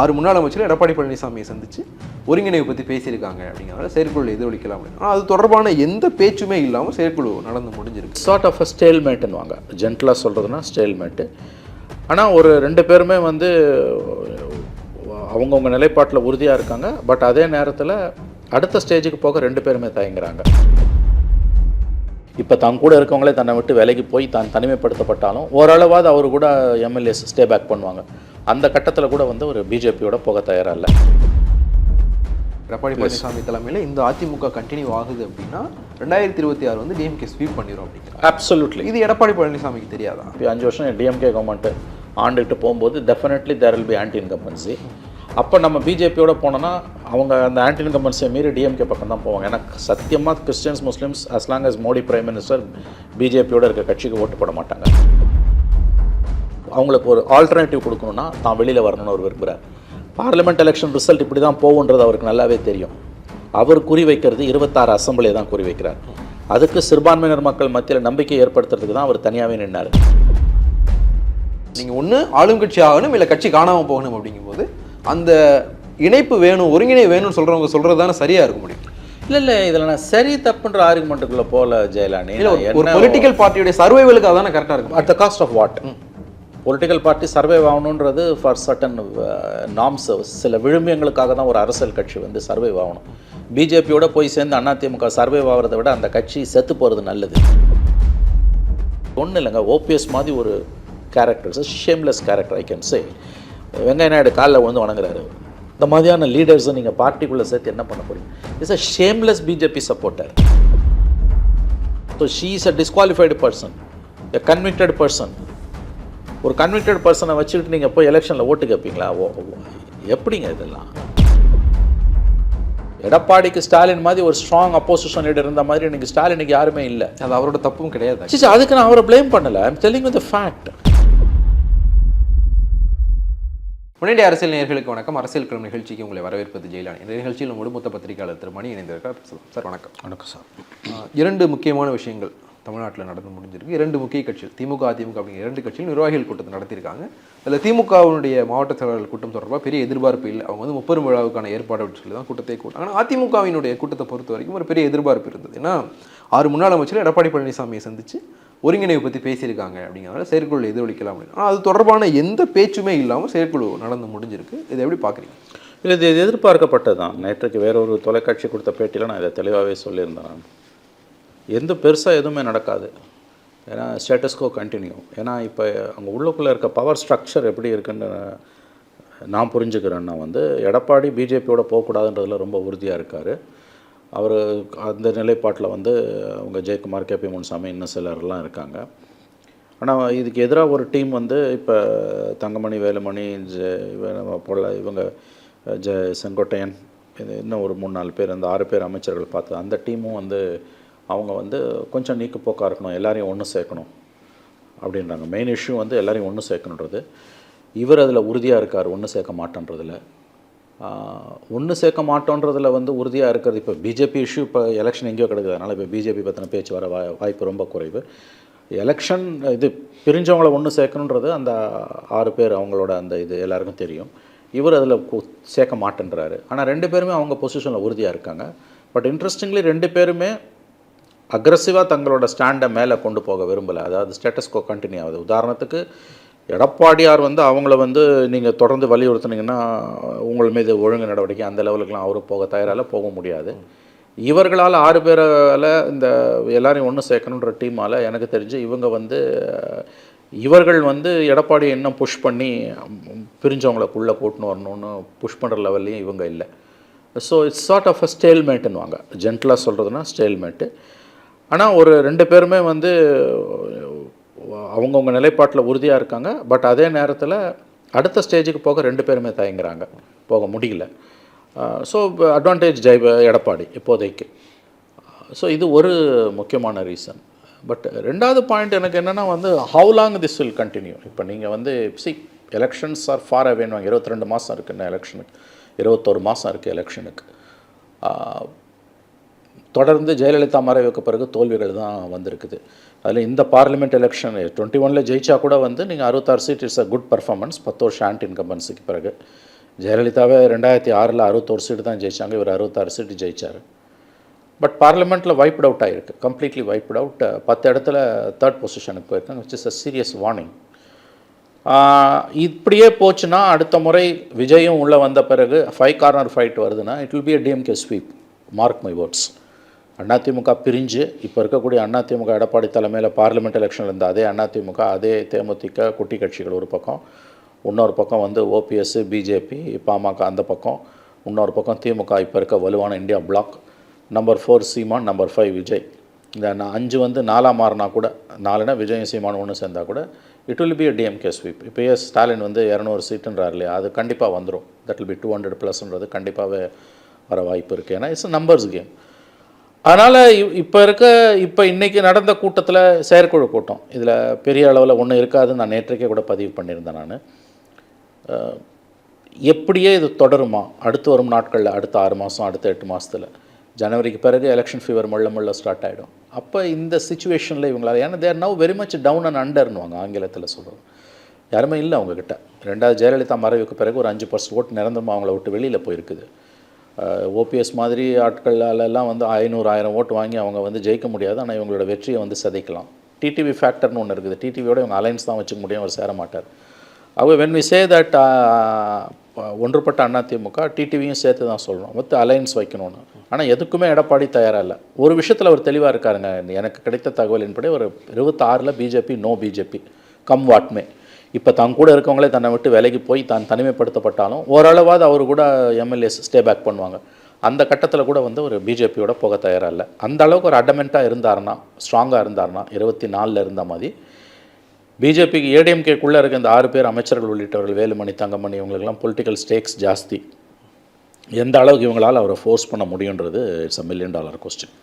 ஆறு முன்னாள் அமைச்சர் எடப்பாடி பழனிசாமியை சந்திச்சு ஒருங்கிணைவு பற்றி பேசியிருக்காங்க அப்படிங்கிறதால செயற்குழு எதிரொலிக்கலாம் அப்படின்னு. ஆனால் அது தொடர்பான எந்த பேச்சுமே இல்லாமல் செயற்குழு நடந்து முடிஞ்சிருக்கு. சார்ட் ஆஃப் அ ஸ்டேல்மேட்டுன்னுவாங்க ஜென்டலாக சொல்கிறதுனா ஸ்டேல்மேட்டு ஆனால் ஒரு ரெண்டு பேருமே வந்து அவங்கவுங்க நிலைப்பாட்டில் உறுதியாக இருக்காங்க. பட் அதே நேரத்தில் அடுத்த ஸ்டேஜுக்கு போக ரெண்டு பேருமே தயங்குறாங்க. இப்போ தான் கூட இருக்கவங்களே தன்னை விட்டு விலைக்கு போய் தான் தனிமைப்படுத்தப்பட்டாலும் ஓரளவாவது அவர் கூட எம்எல்ஏஸ் ஸ்டே பேக் பண்ணுவாங்க. அந்த கட்டத்தில் கூட வந்து ஒரு பிஜேபியோட போக தயாராக இல்லை எடப்பாடி பழனிசாமி தலைமையில் இந்த அதிமுக கண்டினியூ ஆகுது அப்படின்னா ரெண்டாயிரத்தி இருபத்தி ஆறு வந்து டிஎம்கே ஸ்வீப் பண்ணிடும் அப்படிங்கிறாங்க அப்சல்யூட்லி இது எடப்பாடி பழனிசாமிக்கு தெரியாதா? இப்போ அஞ்சு வருஷம் டிஎம்கே கவர்மெண்ட்டு ஆண்டுகிட்டு போகும்போது definitely there will be anti incumbency அப்போ நம்ம பிஜேபியோட போனோன்னா அவங்க அந்த ஆன்டி இன்கம்பன்சியை மீறி டிஎம்கே பக்கம் தான் போவாங்க. ஏன்னா சத்தியமாக Christians Muslims as long as Modi prime minister பிஜேபியோட இருக்க கட்சிக்கு ஓட்டு போட மாட்டாங்க. அவங்களுக்கு ஒரு ஆல்டர்னேட்டிவ் கொடுக்கணும்னா தான் வெளியில் வரணும்னு அவர் விரும்புகிறார் பார்லிமெண்ட் எலெக்ஷன் ரிசல்ட் இப்படி தான் போகுன்றது அவருக்கு நல்லாவே தெரியும். அவர் குறி வைக்கிறது இருபத்தாறு அசம்பிளியை தான் குறி வைக்கிறார். அதுக்கு சிறுபான்மையினர் மக்கள் மத்தியில் நம்பிக்கை ஏற்படுத்துறதுக்கு தான் அவர் தனியாகவே நின்னார். நீங்கள் ஒன்று ஆளும் கட்சி ஆகணும் இல்லை கட்சி காணாமல் போகணும் அப்படிங்கும்போது அந்த இணைப்பு வேணும் ஒருங்கிணைவு வேணும்னு சொல்கிறவங்க சொல்கிறது தானே சரியாக இருக்க முடியும்? இல்லை இல்லை இதில் நான் சரி தப்புன்ற ஆர்குமெண்ட்டுக்குள்ளே போகல ஜெயலானி இல்லை ஒரு பொலிட்டிக்கல் பார்ட்டியுடைய சர்வைவலுக்கு அதானே கரெக்டாக இருக்கும் at the cost of what political party survive ஆகணுன்றது for certain norms சில விழுமியங்களுக்காக தான் ஒரு அரசியல் கட்சி வந்து சர்வே ஆகணும் பிஜேபியோட போய் சேர்ந்து அதிமுக சர்வே ஆகிறத விட அந்த கட்சி செத்து போகிறது நல்லது. ஒன்றும் இல்லைங்க ஓபிஎஸ் மாதிரி ஒரு characters shameless character I can say Venkaiah Naidu காலில் வந்து வணங்குறாரு. இந்த மாதிரியான லீடர்ஸை நீங்கள் பார்ட்டிக்குள்ளே சேர்த்து என்ன பண்ண போறீங்க? It's a shameless BJP supporter so she is a disqualified person a convicted person ஒரு கன்விக்டட் பர்சனை வச்சுக்கிட்டு நீங்கள் போய் எலெக்ஷனில் ஓட்டு கேட்பீங்களா ஓ எப்படிங்க இதெல்லாம்? எடப்பாடிக்கு ஸ்டாலின் மாதிரி ஒரு ஸ்ட்ராங் அப்போசிஷன் லீடர் இருந்த மாதிரி இன்னைக்கு ஸ்டாலினுக்கு யாருமே இல்லை. அது அவரோட தப்பும் கிடையாது சிச்சு அதுக்கு நான் அவரை ப்ளேம் பண்ணல. ஐம் டெல்லிங் வித் ஃபேக்ட் முன்னாடி அரசியல் நேயர்களுக்கு வணக்கம். அரசியல் கிளம்பு நிகழ்ச்சிக்கு உங்களை வரவேற்பது ஜெயலானி இந்த நிகழ்ச்சியில் நம்மோடு மூத்த பத்திரிகையாளர் திரு மணி இணைந்திருக்கார் சார் வணக்கம். வணக்கம் சார். இரண்டு முக்கியமான விஷயங்கள். தமிழ்நாட்டில் நடந்து முடிஞ்சிருக்கு. இரண்டு முக்கிய கட்சிகள் திமுக அதிமுக அப்படிங்கிற இரண்டு கட்சிகள் நிர்வாகிகள் கூட்டத்தை நடத்தியிருக்காங்க. அதில் திமுகவினுடைய மாவட்ட செயலாளர்கள் கூட்டம் தொடர்பாக பெரிய எதிர்பார்ப்பு இல்லை. அவங்க வந்து முப்பெரும் விழாவுக்கான ஏற்பாடு அப்படின்னு சொல்லி தான் கூட்டத்தை கூட்டம் ஆனால் அதிமுகவினுடைய கூட்டத்தை பொறுத்த வரைக்கும் ஒரு பெரிய எதிர்பார்ப்பு இருந்தது. ஏன்னா ஆறு முன்னாள் அமைச்சர் எடப்பாடி பழனிசாமியை சந்தித்து ஒருங்கிணைவு பற்றி பேசியிருக்காங்க அப்படிங்கிறனால செயற்குழு எதிரொலிக்கலாம் அப்படின்னு. ஆனால் அது தொடர்பான எந்த பேச்சுமே இல்லாமல் செயற்குழு நடந்து முடிஞ்சிருக்கு. இதை எப்படி பார்க்குறீங்க இல்லை இது எதிர்பார்க்கப்பட்டது தான் நேற்றுக்கு வேற ஒரு தொலைக்காட்சி கொடுத்த பேட்டியில் நான் இதை தெளிவாகவே சொல்லியிருந்தேன் நான். எந்த பெருசாக எதுவுமே நடக்காது. ஏன்னா ஸ்டேட்டஸ்கோ கண்டினியூ ஏன்னா இப்போ அங்கே உள்ளுக்குள்ளே இருக்க பவர் ஸ்ட்ரக்சர் எப்படி இருக்குன்னு நான் புரிஞ்சுக்கிறேன்னா வந்து எடப்பாடி பிஜேபியோட போகக்கூடாதுன்றதில் ரொம்ப உறுதியாக இருக்கார். அவர் அந்த நிலைப்பாட்டில் வந்து அவங்க ஜெயக்குமார் கேபி முன்சாமி இன்னும் சிலர்லாம் இருக்காங்க. ஆனால் இதுக்கு எதிராக ஒரு டீம் வந்து இப்போ தங்கமணி வேலுமணி ஜெ இவ- போல இவங்க ஜெ செங்கோட்டையன் இது இன்னும் ஒரு மூணு நாலு பேர் அந்த ஆறு பேர் அமைச்சர்கள் பார்த்து அந்த டீமும் வந்து அவங்க வந்து கொஞ்சம் நீக்குப்போக்காக இருக்கணும் எல்லாரையும் ஒன்று சேர்க்கணும் அப்படின்றாங்க. மெயின் இஷ்யூ வந்து எல்லாரையும் ஒன்று சேர்க்கணுன்றது. இவர் அதில் உறுதியாக இருக்கார் ஒன்று சேர்க்க மாட்டேன்றதில். ஒன்று சேர்க்க மாட்டோன்றதில் வந்து உறுதியாக இருக்கிறது இப்போ பிஜேபி இஷ்யூ இப்போ எலெக்ஷன் எங்கேயோ கிடக்குது. அதனால் இப்போ பிஜேபி பற்றின பேச்சு வர வாய் வாய்ப்பு ரொம்ப குறைவு. எலெக்ஷன் இது பிரிஞ்சவங்கள ஒன்று சேர்க்கணுன்றது அந்த ஆறு பேர் அவங்களோட அந்த இது எல்லாருக்கும் தெரியும். இவர் அதில் சேர்க்க மாட்டேன்றாரு. ஆனால் ரெண்டு பேருமே அவங்க பொசிஷனில் உறுதியாக இருக்காங்க. பட் இன்ட்ரெஸ்டிங்லி ரெண்டு பேருமே அக்ரஸிவாக தங்களோட ஸ்டாண்டை மேலே கொண்டு போக விரும்பலை. அதாவது ஸ்டேட்டஸ்கோ கண்டினியூ ஆகுது. உதாரணத்துக்கு எடப்பாடியார் வந்து அவங்கள வந்து நீங்கள் தொடர்ந்து வலியுறுத்துனீங்கன்னா உங்கள் மீது ஒழுங்கு நடவடிக்கை அந்த லெவலுக்குலாம் அவரும் போக தயாரால போக முடியாது. இவர்களால் ஆறு பேரால் இந்த எல்லாரையும் ஒன்று சேர்க்கணுன்ற டீமால் எனக்கு தெரிஞ்சு இவங்க வந்து இவர்கள் வந்து எடப்பாடியை இன்னும் புஷ் பண்ணி பிரிஞ்சவங்களுக்குள்ளே கூட்டின்னு வரணும்னு புஷ் பண்ணுற லெவல்லையும் இவங்க இல்லை. So it's sort of a ஸ்டேல்மேட்டுன்னுவாங்க ஜென்டலாக சொல்கிறதுனா ஸ்டேல்மேட்டு ஆனால் ஒரு ரெண்டு பேருமே வந்து அவங்கவுங்க நிலைப்பாட்டில் உறுதியாக இருக்காங்க. பட் அதே நேரத்தில் அடுத்த ஸ்டேஜுக்கு போக ரெண்டு பேருமே தயங்குறாங்க. போக முடியல. ஸோ அட்வான்டேஜ் ஜெய் எடப்பாடி இப்போதைக்கு. ஸோ இது ஒரு முக்கியமான ரீசன் பட் ரெண்டாவது பாயிண்ட் எனக்கு என்னென்னா வந்து how long this will continue இப்போ நீங்கள் வந்து சி எலெக்ஷன்ஸ் ஆர் ஃபார் அவேன்வாங்க இருபத்தி ரெண்டு மாதம் இருக்குன்னு எலெக்ஷனுக்கு இருபத்தோரு மாதம் இருக்குது எலெக்ஷனுக்கு தொடர்ந்து ஜெயலலிதா மறைவுக்கு பிறகு தோல்விகள் தான் வந்திருக்குது. அதில் இந்த பார்லிமெண்ட் எலெக்ஷன் டுவெண்ட்டி ஒனில் ஜெயிச்சா கூட வந்து நீங்கள் அறுபத்தாறு seat it's a good performance பத்து வருஷம் ஆன்டி இன்கம்பன்ஸுக்கு பிறகு. ஜெயலலிதாவே ரெண்டாயிரத்தி ஆறில் அறுபத்தோரு சீட்டு தான் ஜெயிச்சாங்க. இவர் அறுபத்தாறு சீட்டு ஜெயிச்சார். பட் பார்லிமெண்ட்டில் வைப்ட் அவுட் ஆகிருக்கு கம்ப்ளீட்லி வைப்ட் அவுட் பத்து இடத்துல தேர்ட் பொசிஷனுக்கு போயிருக்காங்க which is a serious warning இப்படியே போச்சுன்னா அடுத்த முறை விஜயும் உள்ளே வந்த பிறகு ஃபைவ் கார்னர் ஃபைட் வருதுன்னா it will be a DMK sweep mark my words AIADMK பிரிஞ்சு இப்போ இருக்கக்கூடிய அதிமுக எடப்பாடி தலைமையில் பார்லிமெண்ட் எலெக்ஷன் இருந்த அதே அதிமுக அதே தேமுதிக குட்டி கட்சிகள் ஒரு பக்கம் இன்னொரு பக்கம் வந்து ஓபிஎஸ் பிஜேபி பாமக அந்த பக்கம் இன்னொரு பக்கம் திமுக இப்போ இருக்க வலுவான India bloc number four Seeman number five Vijay. இந்த அஞ்சு வந்து நாலாக மாறினா கூட நாலுனா விஜயும் சீமான் ஒன்று சேர்ந்தா கூட it will be a DMK sweep இப்போ எஸ் ஸ்டாலின் வந்து இரநூறு சீட்டுன்றார் இல்லையா? அது கண்டிப்பாக வந்துடும் that will be two hundred ப்ளஸ்ன்றது கண்டிப்பாகவே வர வாய்ப்பு இருக்குது ஏன்னா இட்ஸ் நம்பர்ஸ் கேம் அதனால் இப்போ இருக்க இப்போ இன்றைக்கி நடந்த கூட்டத்தில் செயற்குழு கூட்டம். இதில் பெரிய அளவில் ஒன்றும் இருக்காதுன்னு நான் நேற்றைக்கே கூட பதிவு பண்ணியிருந்தேன் நான். எப்படியே இது தொடருமா? அடுத்து வரும் நாட்களில் அடுத்த ஆறு மாதம் அடுத்த எட்டு மாதத்தில் ஜனவரிக்கு பிறகு எலெக்ஷன் ஃபீவர் மொள்ள மொள்ள ஸ்டார்ட் ஆகிடும் அப்போ இந்த சுச்சுவேஷனில் இவங்களால ஏன்னா there now very much down and அண்டர்னுவாங்க ஆங்கிலத்தில் சொல்கிறது யாருமே இல்லை அவங்கக்கிட்ட ரெண்டாவது ஜெயலலிதா மறைவுக்கு பிறகு ஒரு அஞ்சு பர்சன்ட் ஓட்டு நிரந்தரமாக அவங்கள விட்டு வெளியில் போயிருக்குது. ஓபிஎஸ் மாதிரி ஆட்களாலெல்லாம் வந்து ஐநூறு ஆயிரம் ஓட்டு வாங்கி அவங்க வந்து ஜெயிக்க முடியாது. ஆனால் இவங்களோட வெற்றியை வந்து சதைக்கலாம். டிடிவி ஃபேக்டர்னு ஒன்று இருக்குது. டிடிவியோட இவங்க அலைன்ஸ் தான் வச்சுக்க முடியும். அவர் சேர மாட்டார். அவங்க வென் வி சே தட் ஒன்றுபட்ட அதிமுக டிடிவியும் சேர்த்து தான் சொல்கிறோம் மொத்த அலைன்ஸ் வைக்கணும்னு. ஆனால் எதுக்குமே எடப்பாடி தயாராக இல்லை ஒரு விஷயத்தில் அவர் தெளிவாக இருக்காருங்க. எனக்கு கிடைத்த தகவலின்படி ஒரு இருபத்தாறில் BJP no BJP come what may இப்போ தான் கூட இருக்கவங்களே தன்னை விட்டு வேலைக்கு போய் தான் தனிமைப்படுத்தப்பட்டாலும் ஓரளவாவது அவர் கூட எம்எல்ஏஸ் ஸ்டே பேக் பண்ணுவாங்க. அந்த கட்டத்தில் கூட வந்து ஒரு பிஜேபியோட போக தயாராக இல்லை அந்த அளவுக்கு ஒரு அடமெண்ட்டாக இருந்தாருன்னா ஸ்ட்ராங்காக இருந்தாருன்னா இருபத்தி நாலில் இருந்த மாதிரி பிஜேபிக்கு ஏடிஎம்கேக்குள்ளே இருக்க இந்த ஆறு பேர் அமைச்சர்கள் உள்ளிட்டவர்கள் வேலுமணி தங்கமணி இவங்களுக்கெல்லாம் பொலிட்டிக்கல் ஸ்டேக்ஸ் ஜாஸ்தி. எந்த அளவுக்கு இவங்களால் அவரை ஃபோர்ஸ் பண்ண முடியுன்றது it's a million dollar question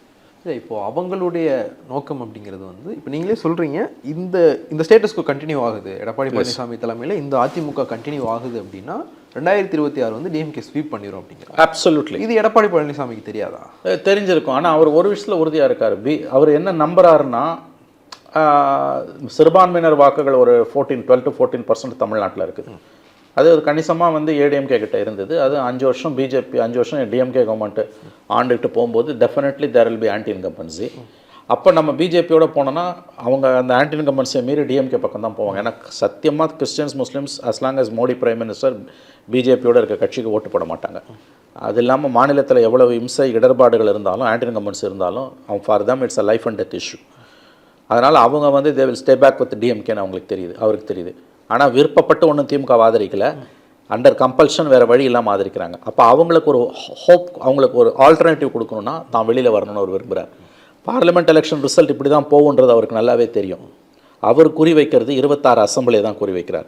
இல்லை இப்போது அவங்களுடைய நோக்கம் அப்படிங்கிறது வந்து இப்போ நீங்களே சொல்கிறீங்க இந்த இந்த ஸ்டேட்டஸ்க்கு கண்டினியூ ஆகுது. எடப்பாடி பழனிசாமி தலைமையில் இந்த அதிமுக கண்டினியூ ஆகுது அப்படின்னா ரெண்டாயிரத்தி இருபத்தி ஆறு வந்து டிஎம்கே ஸ்வீப் பண்ணிடும் அப்படிங்கிற. அப்சல்யூட்லி இது எடப்பாடி பழனிசாமிக்கு தெரியாதா? தெரிஞ்சிருக்கும். ஆனால் அவர் ஒரு விஷயத்தில் உறுதியாக இருக்கார். பி அவர் என்ன நம்புறாருன்னா சிறுபான்மையினர் வாக்குகள் ஒரு fourteen twelve to fourteen percent தமிழ்நாட்டில் இருக்குது. அது ஒரு கணிசமாக வந்து ஏடிஎம்கே கிட்ட இருந்தது. அது அஞ்சு வருஷம் பிஜேபி அஞ்சு வருஷம் டிஎம்கே கவர்மெண்ட் ஆண்டுகிட்டு போகும்போது definitely there will be anti incumbency அப்போ நம்ம பிஜேபியோட போனோன்னா அவங்க அந்த ஆன்டி இன்கம்பன்சியை மீறி டிஎம்கே பக்கம் தான் போவாங்க. ஏன்னா சத்தியமாக Christians Muslims as long as Modi prime minister பிஜேபியோட இருக்க கட்சிக்கு ஓட்டு போட மாட்டாங்க. அது இல்லாமல் மாநிலத்தில் எவ்வளவு இம்சை இடர்பாடுகள் இருந்தாலும் ஆன்டி இன்கம்பன்சி இருந்தாலும் அவங்க for them it's a life and death issue அதனால் அவங்க வந்து they will stay back with டிஎம்கேன்னு அவங்களுக்கு தெரியுது அவருக்கு தெரியுது. ஆனால் விருப்பப்பட்டு ஒன்றும் திமுக ஆதரிக்கல அண்டர் கம்பல்ஷன் வேறு வழி இல்லாமல் ஆதரிக்கிறாங்க அப்போ அவங்களுக்கு ஒரு ஹோப் அவங்களுக்கு ஒரு ஆல்டர்னேட்டிவ் கொடுக்கணுன்னா தான் வெளியில் வரணும்னு அவர் விரும்புகிறார் பார்லிமெண்ட் எலெக்ஷன் ரிசல்ட் இப்படி தான் போகுன்றது அவருக்கு நல்லாவே தெரியும். அவர் குறி வைக்கிறது இருபத்தாறு அசம்பிளியை தான் குறி வைக்கிறார்.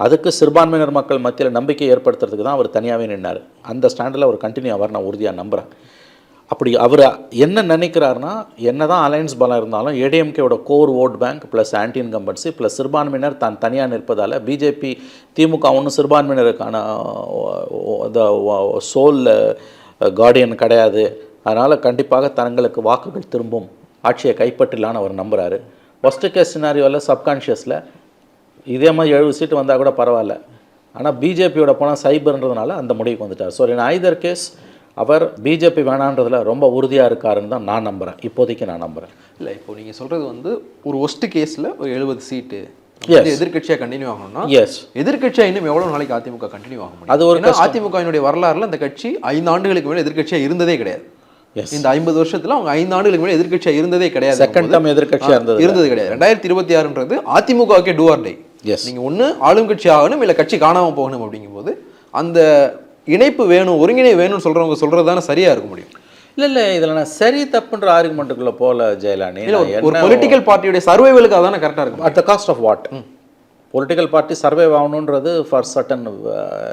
அதுக்கு சிறுபான்மையினர் மக்கள் மத்தியில் நம்பிக்கை ஏற்படுத்துறதுக்கு தான் அவர் தனியாகவே நின்னார். அந்த ஸ்டாண்டில் அவர் கண்டினியூ அவர் நான் உறுதியாக நம்புகிறேன் அப்படி அவர் என்ன நினைக்கிறாருன்னா என்ன தான் அலையன்ஸ் பலம் இருந்தாலும் ஏடிஎம்கேவோட core vote bank plus anti incumbency plus சிறுபான்மையினர் தான் தனியாக நிற்பதால் பிஜேபி திமுக ஒன்றும் சிறுபான்மையினருக்கான சோல் கார்டியன் கிடையாது. அதனால் கண்டிப்பாக தங்களுக்கு வாக்குகள் திரும்பும். ஆட்சியை கைப்பற்றலான்னு அவர் நம்புகிறாரு ஃபஸ்ட்டு கேஸ் சினாரியோவில் சப்கான்ஷியஸில் இதே மாதிரி எழுபது சீட்டு வந்தால் கூட பரவாயில்ல. ஆனால் பிஜேபியோட போனால் சைபர்ன்றதுனால அந்த முடிவுக்கு வந்துட்டார். ஸோ இன் ஐதர் கேஸ் அவர் பிஜேபி வேணான்றதுல ரொம்ப உறுதியாக இருக்காருன்னு தான் நான் நம்புகிறேன் இப்போதைக்கு நான் நம்புகிறேன் இல்லை இப்போ நீங்கள் சொல்கிறது வந்து ஒரு ஒஸ்ட் கேஸில் ஒரு எழுபது சீட்டு. எதிர்கட்சியாக கண்டினியூ ஆகணும்னா எஸ் எதிர்க்கட்சியா இன்னும் எவ்வளவு நாளைக்கு அதிமுக கண்டினியூ ஆக முடியும்? அது ஒரு அதிமுகவினுடைய வரலாறுல அந்த கட்சி ஐந்து ஆண்டுகளுக்கு மேல எதிர்க்கட்சியா இருந்ததே கிடையாது. இந்த ஐம்பது வருஷத்துல அவங்க ஐந்து ஆண்டுகளுக்கு மேல எதிர்க்கட்சியா இருந்ததே கிடையாது. செகண்ட் டைம் எதிர்க்கட்சியாக இருந்தது. இருந்தது கிடையாது. ரெண்டாயிரத்தி இருபத்தி ஆறுன்றது அதிமுகவுக்கே டூ ஆர் டை Yes. நீங்க ஒண்ணு ஆளும் கட்சி ஆகணும் இல்ல கட்சி காணாம போகணும் அப்படிங்கும்போது அந்த இணைப்பு வேணும் ஒருங்கிணை வேணும்னு சொல்றவங்க சொல்றது தானே சரியா இருக்க முடியும்? இல்லை இல்லை இதில் நான் சரி தப்புன்ற ஆர்குமெண்ட்டுக்குள்ளே போகல ஜெயலானி. ஒரு- பொலிட்டிக்கல் பார்ட்டியுடைய சர்வைவலுக்கு அதானே கரெக்டா இருக்கும்? At the cost of what political party survive ஆகணுன்றது for certain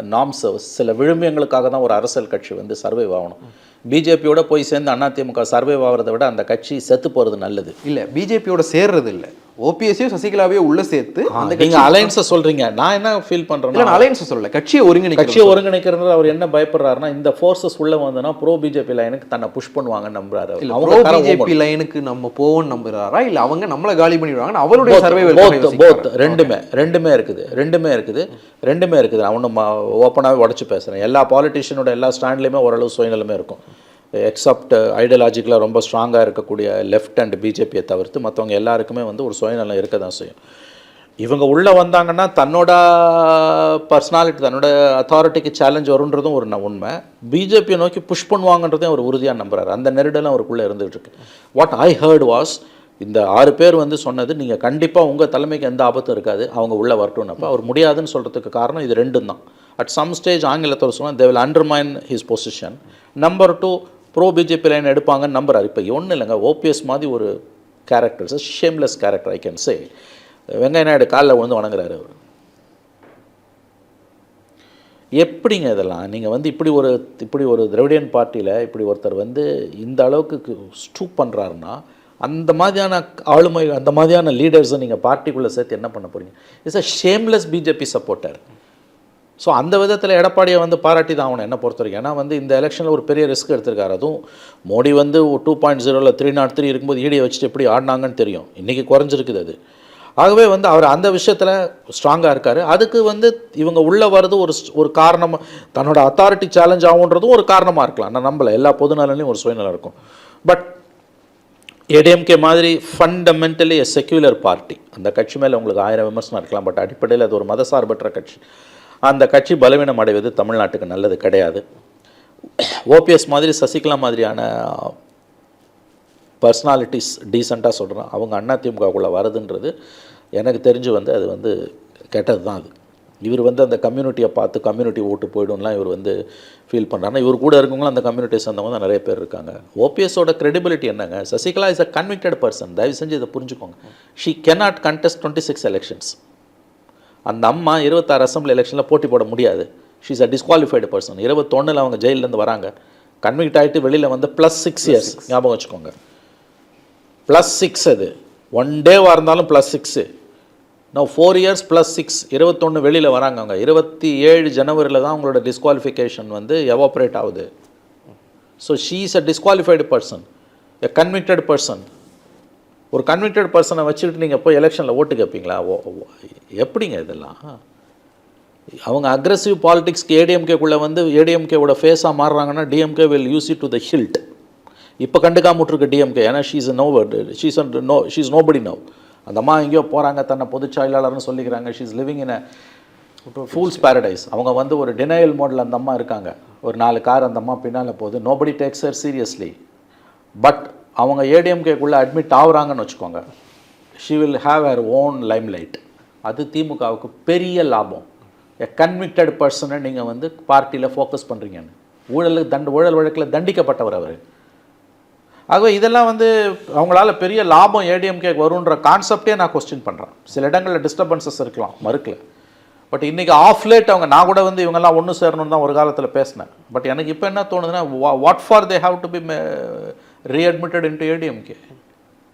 norms சில விழுமியங்களுக்காக தான் ஒரு அரசியல் கட்சி வந்து சர்வே ஆகணும். பிஜேபியோட போய் சேர்ந்து அதிமுக சர்வே ஆகிறத விட அந்த கட்சி செத்து போகிறது நல்லது. இல்ல பிஜேபியோட சேர்றது இல்ல. ஓபிஎஸ்ஸையும் சசிகலாவையும் உள்ள சேர்த்து அந்த நீங்க அலைன்ஸை சொல்றீங்க. நான் என்ன ஃபீல் நான் அலையன்ஸ் சொல்லல. கட்சியை ஒருங்கிணைக்க கட்சியை ஒருங்கிணைக்கிறது அவர் என்ன பயப்படுறாருன்னா இந்த ஃபோர்ஸஸ் உள்ள வந்தனா ப்ரோ பிஜேபி லைனுக்கு தன்னை புஷ் பண்ணுவாங்கன்னு நம்புறாரு. இல்ல ப்ரோ பிஜேபி லைனுக்கு நம்ம போவோம் நம்புறாரா? இல்ல அவங்க நம்மள காலி பண்ணிடுவாங்க அவருடைய சர்வைவல் போத் ரெண்டுமே ரெண்டுமே இருக்குது. ரெண்டுமே இருக்குது. ரெண்டுமே இருக்குது. ஒன்றும் ஓப்பனாகவே உடச்சி பேசுகிறேன் எல்லா பாலிட்டிஷியனோட எல்லா ஸ்டாண்ட்லேயுமே ஓரளவு சுயநலமே இருக்கும். எக்ஸப்ட் ஐடியாலஜிக்கலாக ரொம்ப ஸ்ட்ராங்காக இருக்கக்கூடிய லெஃப்ட் அண்ட் பிஜேபியை தவிர்த்து மற்றவங்க எல்லாருக்குமே வந்து ஒரு சுயநலம் இருக்க தான் செய்யும். இவங்க உள்ளே வந்தாங்கன்னா தன்னோட பர்சனாலிட்டி தன்னோட அத்தாரிட்டிக்கு சேலஞ்ச் வருன்றதும் ஒரு ந- உண்மை. பிஜேபியை நோக்கி புஷ் பண்ணுவாங்கன்றதையும் அவர் உறுதியாக நம்புகிறார் அந்த நெருடலும் அவருக்குள்ளே இருந்துகிட்டு இருக்கு. வாட் ஐ ஹர்ட் வாஸ் இந்த ஆறு பேர் வந்து சொன்னது நீங்கள் கண்டிப்பாக உங்கள் தலைமைக்கு எந்த ஆபத்தும் இருக்காது. அவங்க உள்ளே வரட்டும்னப்போ அவர் முடியாதுன்னு சொல்கிறதுக்கு காரணம் இது ரெண்டும் தான் அட் சம் ஸ்டேஜ் ஆங்கிலத்தில் சொன்னால் they will undermine his position number two pro BJP line எடுப்பாங்கன்னு நம்புறாரு. இப்போ ஒன்றும் இல்லைங்க. ஓபிஎஸ் மாதிரி ஒரு characters shameless character I can say Venkaiah Naidu காலில் விழுந்து வணங்குறாரு அவர். எப்படிங்க இதெல்லாம்? நீங்கள் வந்து இப்படி ஒரு இப்படி ஒரு திராவிடியன் பார்ட்டியில் இப்படி ஒருத்தர் வந்து இந்த அளவுக்கு ஸ்டூப் பண்ணுறாருன்னா அந்த மாதிரியான ஆளுமை அந்த மாதிரியான லீடர்ஸை நீங்கள் பார்ட்டிக்குள்ளே சேர்த்து என்ன பண்ண போறீங்க? It's a shameless BJP supporter so அந்த விதத்தில் எடப்பாடியை வந்து பாராட்டி தான் ஆகணும் என்ன பொறுத்த வரைக்கும் ஏன்னா வந்து இந்த எலெக்ஷனில் ஒரு பெரிய ரிஸ்க் எடுத்திருக்காரு. அதுவும் மோடி வந்து டூ பாயிண்ட் ஜீரோவில் த்ரீ நாட் த்ரீ இருக்கும்போது ஈடியை வச்சுட்டு எப்படி ஆடினாங்கன்னு தெரியும். இன்றைக்கி குறைஞ்சிருக்குது அது. ஆகவே வந்து அவர் அந்த விஷயத்தில் ஸ்ட்ராங்காக இருக்கார். அதுக்கு வந்து இவங்க உள்ளே வர்றது ஒரு ஒரு காரணம் தன்னோட அத்தாரிட்டி சேலஞ்ச் ஆகுன்றதும் ஒரு காரணமாக இருக்கலாம். நான் நம்பலை. எல்லா பொதுநலனையும் ஒரு சுயநலம் இருக்கும். பட் ஏடிஎம்கே மாதிரி ஃபண்டமெண்டலி எ செக்யூலர் பார்ட்டி அந்த கட்சி மேலே உங்களுக்கு ஆயிரம் விமர்சனம் இருக்கலாம். பட் அடிப்படையில் அது ஒரு மதசார்பற்ற கட்சி. அந்த கட்சி பலவீனம் அடைவது தமிழ்நாட்டுக்கு நல்லது கிடையாது. ஓபிஎஸ் மாதிரி சசிகலா மாதிரியான பர்சனாலிட்டிஸ் டீசெண்டாக சொல்கிறேன் அவங்க அண்ணா திமுகக்குள்ளே வருதுன்றது எனக்கு தெரிஞ்சு வந்து அது வந்து கெட்டது தான் அது. இவர் வந்து அந்த கம்யூனிட்டியை பார்த்து கம்யூனிட்டி ஓட்டு போய்டும்லாம் இவர் வந்து ஃபீல் பண்ணுறாங்க இவர் கூட இருக்கவங்களும் அந்த கம்யூனிட்டியை சேர்ந்தவங்க தான் நிறைய பேர் இருக்காங்க. ஓபிஎஸோட க்ரெடிபிலிட்டி என்னங்க? Sasikala is a convicted person தயவு செஞ்சு இதை புரிஞ்சுக்கோங்க. She can not contest twenty six elections அந்த அம்மா இருபத்தாறு அசம்பிளி எலெக்ஷனில் போட்டி போட முடியாது. ஷீஸ் அ டிஸ்குவாலிஃபைடு பர்சன் இருபத்தொன்னில் அவங்க ஜெயிலேருந்து வராங்க. கன்விக்ட் ஆகிட்டு வெளியில் வந்து ப்ளஸ் சிக்ஸ் இயர்ஸ் ஞாபகம் வச்சுக்கோங்க. ப்ளஸ் சிக்ஸ் அது. ஒன் டேவாக இருந்தாலும் ப்ளஸ் சிக்ஸு நான் ஃபோர் இயர்ஸ் ப்ளஸ் சிக்ஸ் இருபத்தொன்று வெளியில் வராங்க அவங்க. இருபத்தி ஏழு ஜனவரியில் தான் அவங்களோட டிஸ்குவாலிஃபிகேஷன் வந்து எவாப்ரேட் ஆகுது. So she is a disqualified person a convicted person ஒரு கன்விக்டட் பர்சனை வச்சுக்கிட்டு நீங்கள் போய் எலெக்ஷனில் ஓட்டு கேட்பீங்களா ஓ ஓ- எப்படிங்க இதெல்லாம்? அவங்க அக்ரெசிவ் பாலிடிக்ஸ்க்கு ஏடிஎம்கேக்குள்ளே வந்து ஏடிஎம்கேவோட ஃபேஸாக மாறுறாங்கன்னா DMK will use it to the hilt இப்போ கண்டுக்காமட்டிருக்கு டிஎம்கே ஏன்னா she's no she's no she's nobody no அந்த அம்மா எங்கேயோ போகிறாங்க தன்னை பொதுச் செயலாளர்னு சொல்லிக்கிறாங்க. She's living in a fool's paradise அவங்க வந்து ஒரு டினையல் மாடல் அந்த அம்மா இருக்காங்க. ஒரு நாலு கார் அந்த அம்மா பின்னால் போகுது. Nobody takes her seriously but அவங்க ஏடிஎம்கேக்குள்ளே அட்மிட் ஆகுறாங்கன்னு வச்சுக்கோங்க. She will have her own limelight அது திமுகவுக்கு பெரிய லாபம். எ கன்விக்டட் பர்சனை நீங்கள் வந்து பார்ட்டியில் ஃபோக்கஸ் பண்ணுறீங்கன்னு ஊழலுக்கு தண்டு ஊழல் வழக்கில் தண்டிக்கப்பட்டவர் அவர். ஆகவே இதெல்லாம் வந்து அவங்களால பெரிய லாபம் ஏடிஎம்கே வரும்ன்ற கான்செப்டே நான் கொஸ்டின் பண்ணுறேன் சில இடங்களில் டிஸ்டர்பன்சஸ் இருக்கலாம் மறுக்கல. பட் இன்றைக்கி ஆஃப் லேட் அவங்க நான் கூட வந்து இவங்கெல்லாம் ஒன்று சேரணும்னு தான் ஒரு காலத்தில் பேசினேன். பட் எனக்கு இப்போ என்ன தோணுதுன்னா what for they have to be readmitted into ADMK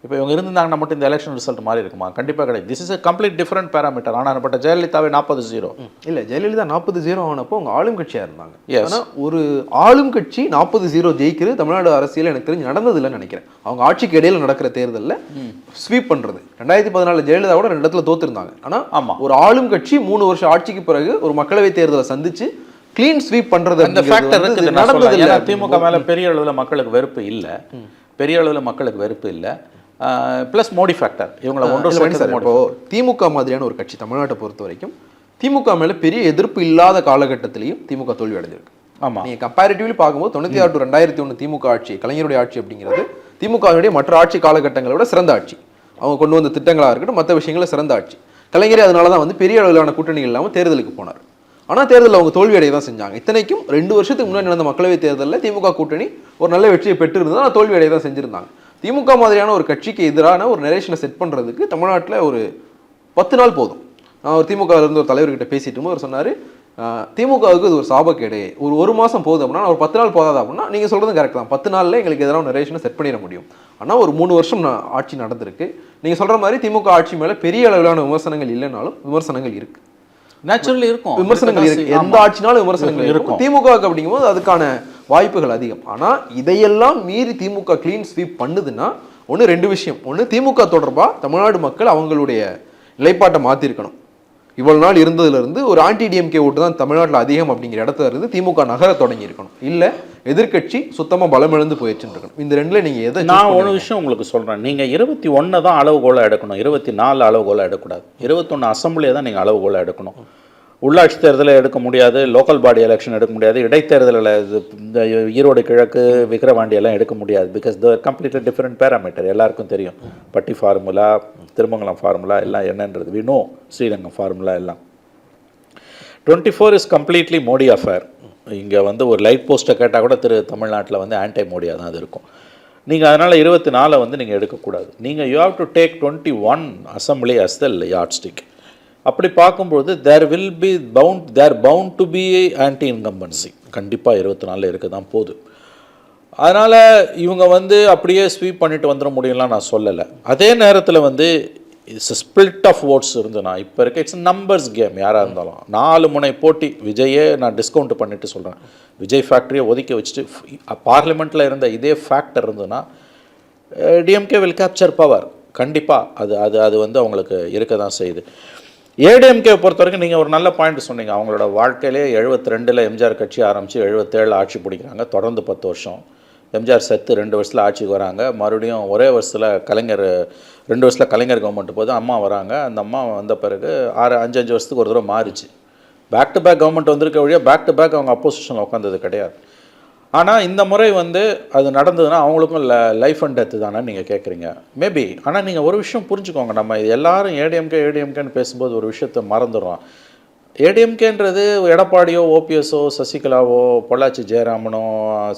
இப்போ இவங்க இருந்திருந்தாங்கன்னா மட்டும் இந்த எலெக்ஷன் ரிசல்ட் மாதிரி இருக்குமா? கண்டிப்பாக கிடையாது. This is a complete different parameter ஆனால் பட் ஜெயலலிதாவே நாற்பது ஜீரோ இல்ல ஜெயலலிதா நாற்பது ஜீரோ ஆனப்போ அவங்க ஆளும் கட்சியா இருந்தாங்க. ஆனா ஒரு ஆளும் கட்சி நாற்பது ஜீரோ ஜெயிக்கிறது தமிழ்நாடு அரசியல் எனக்கு தெரிஞ்சு நடந்தது இல்லைன்னு நினைக்கிறேன். அவங்க ஆட்சிக்கு இடையில நடக்கிற தேர்தல்ல ஸ்வீப் பண்றது. ரெண்டாயிரத்தி பதினாலு ஜெயலலிதா கூட ரெண்டு இடத்துல தோத்துருந்தாங்க. ஆனா ஆமா. ஒரு ஆளும் கட்சி மூணு வருஷம் ஆட்சிக்கு பிறகு ஒரு மக்களவை தேர்தலை சந்திச்சு க்ளீன் ஸ்வீப் பண்றது அந்த ஃபேக்டர் இருக்குது நடந்தது. இல்ல திமுக மேல பெரிய அளவில் மக்களுக்கு வெறுப்பு இல்லை. பெரிய அளவில் மக்களுக்கு வெறுப்பு இல்லை. ப்ளஸ் மோடி ஃபேக்டர் இவங்களை ஒன்று சார், இப்போ திமுக மாதிரியான ஒரு கட்சி தமிழ்நாட்டை பொறுத்த வரைக்கும் திமுக மேல பெரிய எதிர்ப்பு இல்லாத காலகட்டத்திலையும் திமுக தோல்வி அடைஞ்சிருக்கு. ஆமா. நீங்க கம்பேரிட்டிவ்லி பார்க்கும்போது தொண்ணூத்தி ஆறு டு ரெண்டாயிரத்தி ஒன்று திமுக ஆட்சி கலைஞருடைய ஆட்சி அப்படிங்கிறது திமுகவுடைய மற்ற ஆட்சி காலகட்டங்களை விட சிறந்த ஆட்சி. அவங்க கொண்டு வந்த திட்டங்களா இருக்கட்டும் மற்ற விஷயங்கள சிறந்த ஆட்சி. கலைஞரே அதனால தான் வந்து பெரிய அளவிலான கூட்டணி இல்லாம தேர்தலுக்கு போனார். ஆனால் தேர்தலில் அவங்க தோல்வி அடைய தான் செஞ்சாங்க. இத்தனைக்கும் ரெண்டு வருஷத்துக்கு முன்னாடி நடந்த மக்களவை தேர்தலில் திமுக கூட்டணி ஒரு நல்ல வெற்றியை பெற்று இருந்தால் ஆனால் தோல்வி அடைய தான் செஞ்சுருந்தாங்க. திமுக மாதிரியான ஒரு கட்சிக்கு எதிரான ஒரு நரேஷனை செட் பண்ணுறதுக்கு தமிழ்நாட்டில் ஒரு பத்து நாள் போதும். நான் ஒரு திமுக இருந்து ஒரு தலைவர்கிட்ட பேசிட்டு அவர் சொன்னார் திமுகவுக்கு இது ஒரு சாபக்கேடு. ஒரு ஒரு மாதம் போகுது அப்படின்னா ஒரு பத்து நாள் போதாது அப்படின்னா நீங்கள் சொல்கிறது கரெக்ட் தான். பத்து நாளில் எங்களுக்கு எதிராக நரேஷனை செட் பண்ணிட முடியும். ஆனால் ஒரு மூணு வருஷம் ஆட்சி நடந்திருக்கு. நீங்கள் சொல்கிற மாதிரி திமுக ஆட்சி மேலே பெரிய அளவிலான விமர்சனங்கள் இல்லைனாலும் விமர்சனங்கள் இருக்குது நேச்சுரலி இருக்கும். விமர்சனங்கள் இருக்கு. எந்த ஆட்சினாலும் விமர்சனங்கள் இருக்கும். திமுக அப்படிங்கும்போது அதுக்கான வாய்ப்புகள் அதிகம். ஆனா இதையெல்லாம் மீறி திமுக க்ளீன் ஸ்வீப் பண்ணுதுன்னா ஒண்ணு ரெண்டு விஷயம். ஒண்ணு திமுக தொடர்பா தமிழ்நாடு மக்கள் அவங்களுடைய நிலைப்பாட்டை மாத்திருக்கணும். இவ்வளவு நாள் இருந்ததுல இருந்து ஒரு ஆன்டி டிஎம்கே ஓட்டு தான் தமிழ்நாட்டில் அதிகம் அப்படிங்கிற இடத்துல இருந்து திமுக நகர தொடங்கி இருக்கணும். இல்ல எதிர்க்கட்சி சுத்தமா பலம் இழந்து போயிடுச்சுன்னு இருக்கணும் இந்த ரெண்டுல நீங்க எதை நான் ஒரு? விஷயம் உங்களுக்கு சொல்கிறேன் நீங்கள் இருபத்தி ஒன்று தான் அளவுகோலாக எடுக்கணும். இருபத்தி நாலு அளவுகோலாக எடுக்கக்கூடாது. இருபத்தொன்று அசம்பிளியை தான் நீங்கள் அளவுகோலாக எடுக்கணும். உள்ளாட்சி தேர்தலை எடுக்க முடியாது லோக்கல் பாடி எலெக்ஷன் எடுக்க முடியாது இடைத்தேர்தலில் இது இந்த ஈரோடு கிழக்கு விக்ரவாண்டியெல்லாம் எடுக்க முடியாது because the completely different parameter எல்லாருக்கும் தெரியும். பட்டி ஃபார்முலா திருமங்கலம் ஃபார்முலா எல்லாம் என்னன்றது. வினோ ஸ்ரீரங்கம் ஃபார்முலா எல்லாம். Twenty four is completely Modi affair இங்கே வந்து ஒரு லைட் போஸ்ட்டை கேட்டால் கூட திரு தமிழ்நாட்டில் வந்து ஆன்டை மோடியாக தான் அது இருக்கும். நீங்கள் அதனால் இருபத்தி நாலை வந்து நீங்கள் எடுக்கக்கூடாது. நீங்கள் you have to take twenty one assembly as the yardstick அப்படி பார்க்கும்பொழுது there will be bound there bound to be anti incumbency கண்டிப்பாக இருபத்தி நாலில் இருக்க தான் போகுது. அதனால் இவங்க வந்து அப்படியே ஸ்வீப் பண்ணிட்டு வந்துட முடியும்லாம் நான் சொல்லலை. அதே நேரத்தில் வந்து இட்ஸ் ஸ்பிளிட் ஆஃப் ஓட்ஸ் இருந்துன்னா இப்போ இருக்க இட்ஸ் நம்பர்ஸ் கேம் யாராக இருந்தாலும். நாலு முனை போட்டி விஜயே நான் டிஸ்கவுண்ட் பண்ணிட்டு சொல்கிறேன் விஜய் ஃபேக்ட்ரியை ஒதுக்கி வச்சுட்டு பார்லிமெண்ட்டில் இருந்த இதே ஃபேக்டர் இருந்ததுன்னா டிஎம்கே வில் கேப்சர் பவர் கண்டிப்பாக அது அது அது வந்து அவங்களுக்கு இருக்க தான் செய்யுது. ஏடிஎம்கே பொறுத்த வரைக்கும் நீங்கள் ஒரு நல்ல பாயிண்ட் சொன்னீங்க. அவங்களோட வாழ்க்கையிலே எழுபத்தி ரெண்டில் எம்ஜிஆர் கட்சி ஆரம்பித்து எழுபத்தேழு ஆட்சி பிடிக்கிறாங்க. தொடர்ந்து பத்து வருஷம். எம்ஜிஆர் செத்து ரெண்டு வருஷத்தில் ஆட்சிக்கு வராங்க. மறுபடியும் ஒரே வருஷத்தில் கலைஞர் ரெண்டு வருஷத்தில் கலைஞர் கவர்மெண்ட் போது அம்மா வராங்க. அந்த அம்மா வந்த பிறகு ஆறு அஞ்சு அஞ்சு வருஷத்துக்கு ஒரு தடவை மாறிச்சு. பேக் டு பேக் கவர்மெண்ட் வந்திருக்க வழியாக பேக் டு பேக் அவங்க அப்போசிஷனில் உட்காந்தது கிடையாது. ஆனால் இந்த முறை வந்து அது நடந்ததுன்னா அவங்களுக்கும் லைஃப் அண்ட் டெத்து தானே நீங்கள் கேட்குறீங்க மேபி ஆனால் நீங்கள் ஒரு விஷயம் புரிஞ்சுக்கோங்க. நம்ம இது எல்லாரும் ஏடிஎம்கே ஏடிஎம்கேன்னு பேசும்போது ஒரு விஷயத்தை மறந்துடுறோம். ஏடிஎம்கேன்றது எடப்பாடியோ ஓபிஎஸ்ஸோ சசிகலாவோ பொள்ளாச்சி ஜெயராமனோ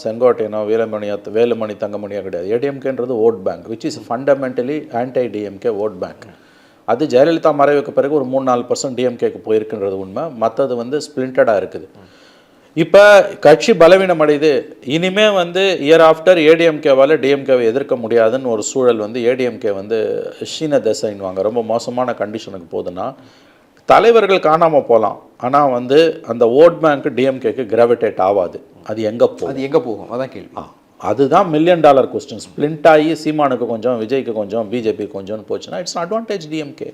செங்கோட்டையனோ வீரமணியோ வேலுமணி தங்கமணியோ கிடையாது. ஏடிஎம்கேன்றது vote bank which is fundamentally anti DMK vote bank அது ஜெயலலிதா மறைவுக்கு பிறகு ஒரு மூணு நாலு பர்சன்ட் டிஎம்கேக்கு போயிருக்குன்றது உண்மை. மற்றது வந்து ஸ்பிளிண்டடாக இருக்குது. இப்போ கட்சி பலவீனம் அடையுது. இனிமே வந்து இயர் ஆஃப்டர் ஏடிஎம்கேவால் டிஎம்கேவை எதிர்க்க முடியாதுன்னு ஒரு சூழல் வந்து ஏடிஎம்கே வந்து ஷீன தசைன்வாங்க ரொம்ப மோசமான கண்டிஷனுக்கு போகுதுன்னா தலைவர்கள் காணாமல் போகலாம் ஆனால் வந்து அந்த ஓட் பேங்க் டிஎம்கேக்கு கிராவிடேட் ஆகாது அது எங்கே போகும்? அது எங்க போகும்? அதான் கேள்வி. ஆ, அதுதான் மில்லியன் டாலர் கொஸ்டின் ஸ்பிளிண்ட் ஆகி சீமானுக்கு கொஞ்சம் விஜய்க்கு கொஞ்சம் பிஜேபி கொஞ்சம்னு போச்சுன்னா இட்ஸ் அட்வான்டேஜ் டிஎம்கே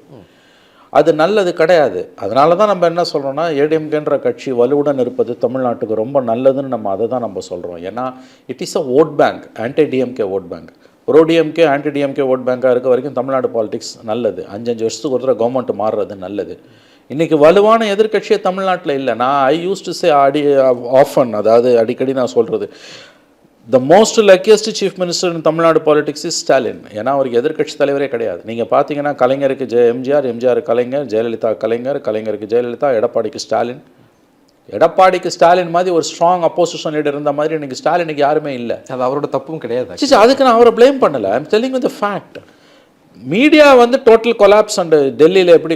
அது நல்லது கிடையாது. அதனால தான் நம்ம என்ன சொல்கிறோன்னா ஏடிஎம்கேன்ற கட்சி வலுவுடன் இருப்பது தமிழ்நாட்டுக்கு ரொம்ப நல்லதுன்னு நம்ம அதை தான் நம்ம சொல்கிறோம் ஏன்னா it is a vote bank anti DMK vote bank pro DMK anti DMK vote பேங்காக இருக்க வரைக்கும் தமிழ்நாடு பாலிடிக்ஸ் நல்லது. அஞ்சஞ்சு வருஷத்துக்கு ஒரு தடவை கவர்மெண்ட் மாறுறது நல்லது. இன்றைக்கி வலுவான எதிர்க்கட்சியே தமிழ்நாட்டில் இல்லை. நான் ஐ யூஸ் டு சே அடி ஆஃபன் அதாவது அடிக்கடி நான் சொல்கிறது the most luckiest chief minister in Tamil Nadu politics is Stalin ஏன்னா அவருக்கு எதிர்க்கட்சி தலைவரே கிடையாது. நீங்கள் பார்த்தீங்கன்னா கலைஞருக்கு ஜெய எம்ஜிஆர் எம்ஜிஆர் கலைஞர் ஜெயலலிதா கலைஞர் கலைஞருக்கு ஜெயலலிதா எடப்பாடிக்கு ஸ்டாலின். எடப்பாடிக்கு ஸ்டாலின் மாதிரி ஒரு ஸ்ட்ராங் அப்போசிஷன் லீடர் இருந்த மாதிரி இன்னைக்கு ஸ்டாலினுக்கு யாருமே இல்லை. அது அவரோட தப்பும் கிடையாது அதுக்கு நான் அவரை ப்ளேம் பண்ணல. I'm telling with fact media வந்து டோட்டல் கொலாப்ஸ் அண்டு டெல்லியில் எப்படி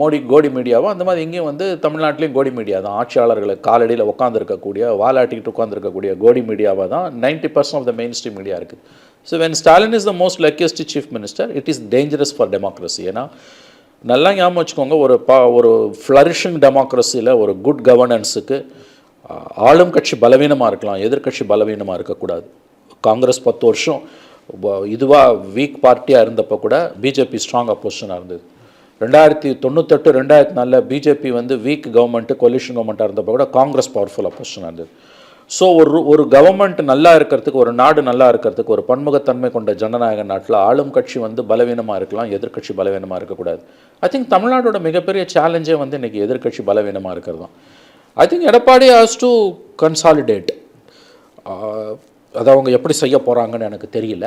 மோடி கோடி மீடியாவோ அந்த மாதிரி இங்கேயும் வந்து தமிழ்நாட்டிலையும் கோடி மீடியா தான். ஆட்சியாளர்களை காலடியில் உட்காந்துருக்கக்கூடிய வாலாட்டிக்கிட்டு உட்காந்துருக்கக்கூடிய கோடி மீடியாவாக தான் ninety percent of the mainstream media இருக்குது so when Stalin is the most luckiest chief minister it is dangerous for democracy ஏன்னா நல்லா ஞாபகம் வச்சுக்கோங்க ஒரு பா ஒரு ஃப்ளரிஷிங் டெமோக்ரஸியில் ஒரு குட் கவர்னன்ஸுக்கு ஆளும் கட்சி பலவீனமாக இருக்கலாம் எதிர்க்கட்சி பலவீனமாக இருக்கக்கூடாது. காங்கிரஸ் பத்து வருஷம் இதுவாக வீக் பார்ட்டியாக இருந்தப்போ கூட பிஜேபி ஸ்ட்ராங் அப்போசிஷனாக இருந்தது. ரெண்டாயிரத்தி தொண்ணூத்தெட்டு ரெண்டாயிரத்தி நாலில் பிஜேபி வந்து வீக் கவர்மெண்ட்டு கொலிஷன் கவர்மெண்ட்டாக இருந்தப்போ கூட காங்கிரஸ் பவர்ஃபுல் அப்போசிஷனாக இருந்தது. ஸோ ஒரு ஒரு கவர்மெண்ட் நல்லா இருக்கிறதுக்கு ஒரு நாடு நல்லா இருக்கிறதுக்கு ஒரு பன்முகத்தன்மை கொண்ட ஜனநாயக நாட்டில் ஆளும் கட்சி வந்து பலவீனமாக இருக்கலாம் எதிர்க்கட்சி பலவீனமாக இருக்கக்கூடாது. ஐ திங்க் தமிழ்நாடோட மிகப்பெரிய சேலஞ்சே வந்து இன்றைக்கி எதிர்கட்சி பலவீனமாக இருக்கிறது தான். I think Edappadi has to consolidate அதை அவங்க எப்படி செய்ய போகிறாங்கன்னு எனக்கு தெரியல.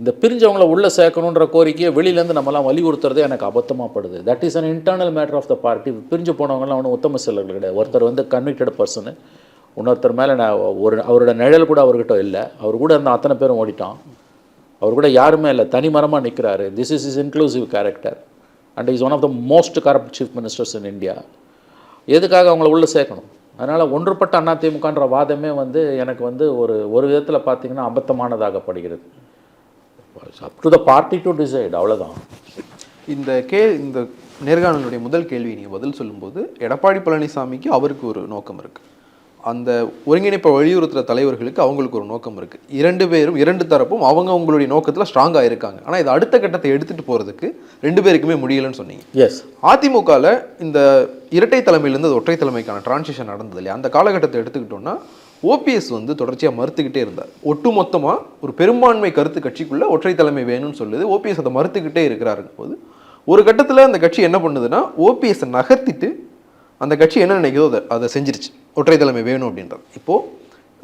இந்த பிரிஞ்சவங்கள உள்ளே சேர்க்கணுன்ற கோரிக்கையை வெளியிலேருந்து நம்மலாம் வலியுறுத்துறதே எனக்கு அபத்தமாக படுது. That is an internal matter of the party பிரிஞ்சு போனவங்கலாம் ஒன்றும் உத்தம செல்லர்கள் கிடையாது ஒருத்தர் வந்து கன்விக்டட் பர்சனு இன்னொருத்தர் மேலே நான் ஒரு அவரோட நிழல் கூட அவர்கிட்ட இல்லை. அவர் கூட இருந்த அத்தனை பேரும் ஓடிட்டான். அவர் கூட யாருமே இல்லை. தனிமரமாக நிற்கிறாரு this is is inclusive character and is one of the most corrupt chief ministers in India எதுக்காக அவங்கள உள்ளே சேர்க்கணும்? அதனால் ஒன்றுபட்ட அண்ணா திமுகன்ற வாதமே வந்து எனக்கு வந்து ஒரு ஒரு விதத்தில் பார்த்திங்கன்னா அபத்தமானதாகப்படுகிறது. Up to the party to decide அவ்வளோதான் இந்த கே இந்த நேர்காணலுடைய முதல் கேள்வி நீங்கள் பதில் சொல்லும்போது எடப்பாடி பழனிசாமிக்கு அவருக்கு ஒரு நோக்கம் இருக்குது அந்த ஒருங்கிணைப்பை வலியுறுத்துற தலைவர்களுக்கு அவங்களுக்கு ஒரு நோக்கம் இருக்கு. இரண்டு பேரும் இரண்டு தரப்பும் அவங்க அவங்களுடைய நோக்கத்தில் ஸ்ட்ராங்காக இருக்காங்க. ஆனால் இது அடுத்த கட்டத்தை எடுத்துட்டு போறதுக்கு ரெண்டு பேருக்குமே முடியலன்னு சொன்னீங்க. எஸ் அதிமுகவில் இந்த இரட்டை தலைமையிலேருந்து அது ஒற்றை தலைமைக்கான டிரான்சிஷன் நடந்தது இல்லையா? அந்த காலகட்டத்தை எடுத்துக்கிட்டோம்னா ஓபிஎஸ் வந்து தொடர்ச்சியாக மறுத்துக்கிட்டே இருந்தார். ஒட்டுமொத்தமாக ஒரு பெரும்பான்மை கருத்து கட்சிக்குள்ள ஒற்றை தலைமை வேணும்னு சொல்லுது. ஓபிஎஸ் அதை மறுத்துக்கிட்டே இருக்கிறாருங்க போது ஒரு கட்டத்தில் அந்த கட்சி என்ன பண்ணுதுன்னா ஓபிஎஸ்ஸை நகர்த்திட்டு அந்த கட்சி என்ன நினைக்குதோ அதை அதை செஞ்சிருச்சு. ஒற்றை தலைமை வேணும் அப்படின்றது. இப்போது